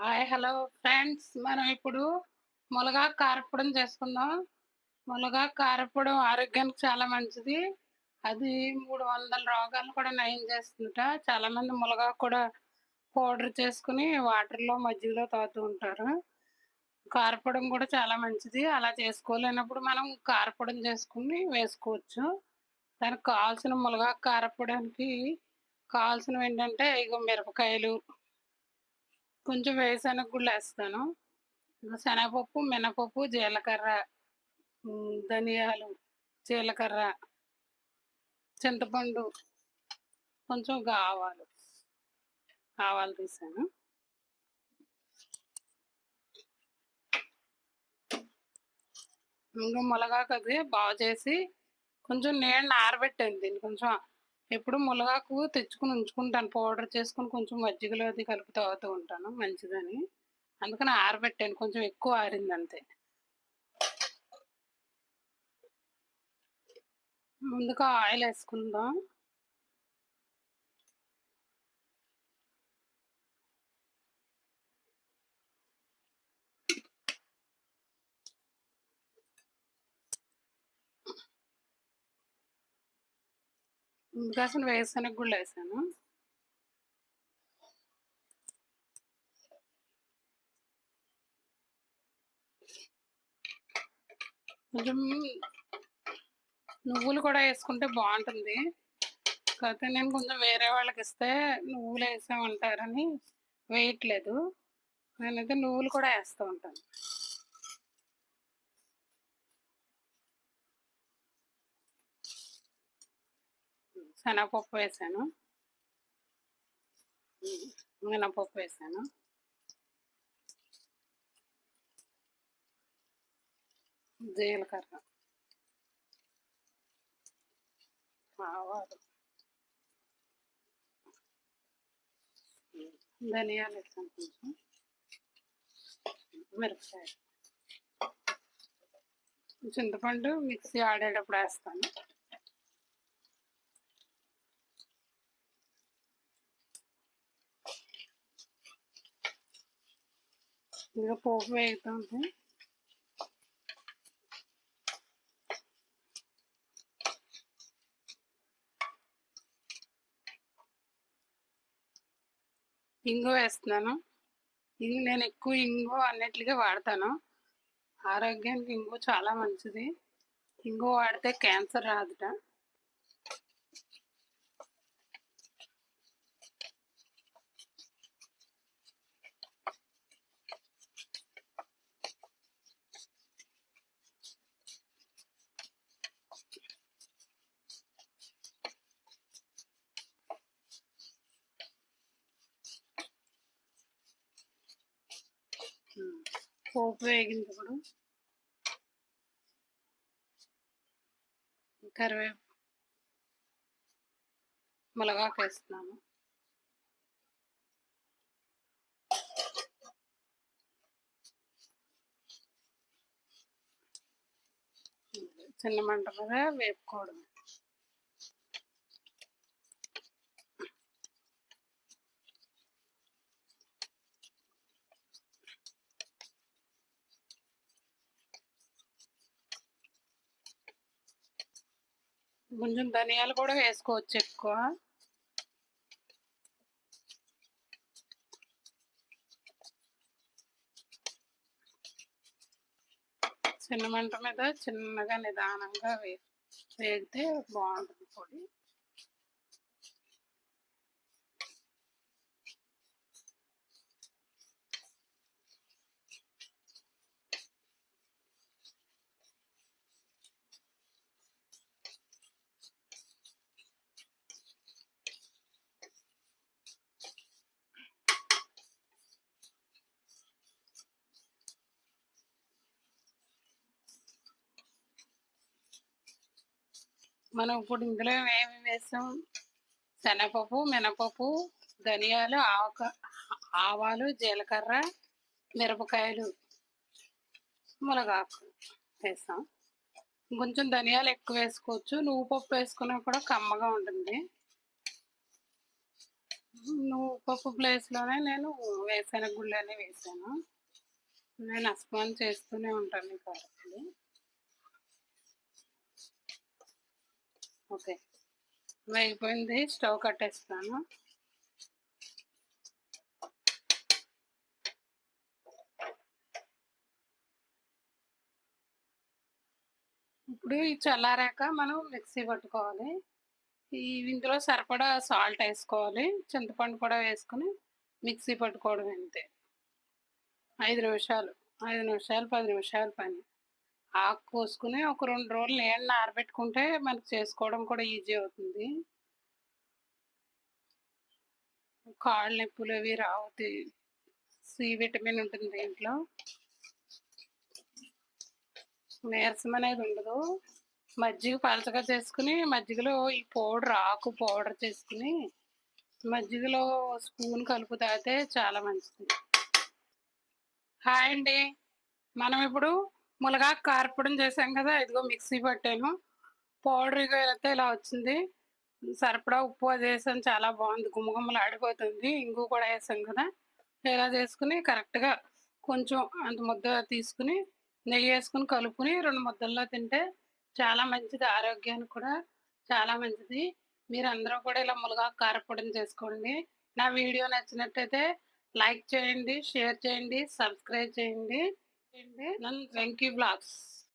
Hi hello friends. మనం ఇప్పుడు ములగా కారప్పొడం చేసుకుందాం. ములగా కారప్పొడం ఆరోగ్యానికి చాలా మంచిది. అది మూడు వందల రోగాలు కూడా నయం చేస్తుందట చాలా మంది ములగా కూడా పౌడర్ చేసుకుని వాటర్లో మజ్జిగలో తాగుతూ ఉంటారు. కారపొడం కూడా చాలా మంచిది. అలా చేసుకోలేనప్పుడు మనం కారపొడం చేసుకుని వేసుకోవచ్చు. దానికి కావాల్సిన ములగా కారపొడానికి కావాల్సినవి ఏంటంటే ఇగో మిరపకాయలు కొంచెం వేరుశనగ గుళ్ళు వేస్తాను. శనగపప్పు మినపప్పు జీలకర్ర ధనియాలు జీలకర్ర చింతపండు కొంచెం ఆవాలు ఆవాలు తీసాను. ఇంకా మునగాకు అది బాగు చేసి కొంచెం నీళ్ళని ఆరబెట్టాను దీన్ని కొంచెం ఎప్పుడు మునగాకు తెచ్చుకుని ఉంచుకుంటాను. పౌడర్ చేసుకుని కొంచెం మజ్జిగలో అది కలిపి తాగుతూ ఉంటాను. మంచిదని. అందుకని ఆరబెట్టాను. కొంచెం ఎక్కువ ఆరింది అంతే ముందుగా ఆయిల్ వేసుకుందాం. కాసిన అసలు వేరుశనగ గుళ్ళు వేసాను. కొంచెం నువ్వులు కూడా వేసుకుంటే బాగుంటుంది. కాకపోతే నేను కొంచెం వేరే వాళ్ళకి ఇస్తే నువ్వులు వేసామంటారని వేయట్లేదు నేనైతే నువ్వులు కూడా వేస్తూ ఉంటాను. శనగపప్పు వేసాను మినపప్పు వేసాను జీలకర్ర ఆవాలు ధనియాలు వేసాను కొంచెం మిరపకాయ చింతపండు మిక్సీ ఆడేటప్పుడు వేస్తాను. ఇంకా పోపు వేగుతుంది ఇంగు వేస్తున్నాను ఇంగు నేను ఎక్కువ ఇంగు అన్నిటిగా వాడతాను ఆరోగ్యానికి ఇంగు చాలా మంచిది. ఇంగు వాడితే క్యాన్సర్ రాదుట. పోపు వేగినప్పుడు కరివే కరివేపు వేస్తున్నాము చిన్న మంట మీద వేపుకోవడం కొంచెం ధనియాలు కూడా వేసుకోవచ్చు ఎక్కువ. చిన్న మంట మీద చిన్నగా నిదానంగా వే వేగితే బాగుంటుంది పొడి. మనం ఇప్పుడు ఇందులో ఏమి వేసాం శనగపప్పు మినపప్పు ధనియాలు ఆవక ఆవాలు జీలకర్ర మిరపకాయలు మునగాకు వేసాం కొంచెం ధనియాలు ఎక్కువ వేసుకోవచ్చు. నువ్వు పప్పు వేసుకున్నా కూడా కమ్మగా ఉంటుంది. నువ్వు పప్పు ప్లేస్‌లోనే నేను వేరుశెనగ గుళ్ళనే వేసాను. నేను అస్మాన్ చేస్తూనే ఉంటాను ఈ ఓకే. వేగిపోయింది. స్టవ్ కట్టేస్తాను ఇప్పుడు చల్లారాక మనం మిక్సీ పట్టుకోవాలి. ఈ ఇందులో సరిపడా సాల్ట్ వేసుకోవాలి చింతపండు కూడా వేసుకొని మిక్సీ పట్టుకోవడం అంతే. ఐదు నిమిషాలు. ఐదు నిమిషాలు, పది నిమిషాలు పని. ఆకు కోసుకుని ఒక రెండు రోజులు నీళ్ళు ఆరబెట్టుకుంటే మనకు చేసుకోవడం కూడా ఈజీ అవుతుంది. కాళ్ళు నొప్పులు అవి రావు. సి విటమిన్ ఉంటుంది దీంట్లో. నీరసం అనేది ఉండదు. మజ్జిగ పలచగా చేసుకుని మజ్జిగలో ఈ పౌడర్ ఆకు పౌడర్ చేసుకుని మజ్జిగలో స్పూన్ కలుపు తాగితే చాలా మంచిది. హాయ్ అండి. మనం ఇప్పుడు మునగాకు కార్పడం చేసాం కదా! ఇదిగో మిక్సీ పట్టాను. పౌడర్‌గా అయితే ఇలా వచ్చింది. సరిపడా ఉప్పు అది వేసాం చాలా బాగుంది. గుమ్మగుమ్మలు ఆడిపోతుంది ఇంగు కూడా వేసాం కదా! ఇలా చేసుకుని కరెక్ట్‌గా కొంచెం అంత ముద్ద తీసుకొని నెయ్యేసుకొని కలుపుకొని రెండు ముద్దల్లో తింటే చాలా మంచిది. ఆరోగ్యానికి కూడా చాలా మంచిది. మీరందరూ కూడా ఇలా ములగా కారప్పొడిని చేసుకోండి. నా వీడియో నచ్చినట్టయితే లైక్ చేయండి, షేర్ చేయండి, సబ్స్క్రైబ్ చేయండి. in Thank you vlogs.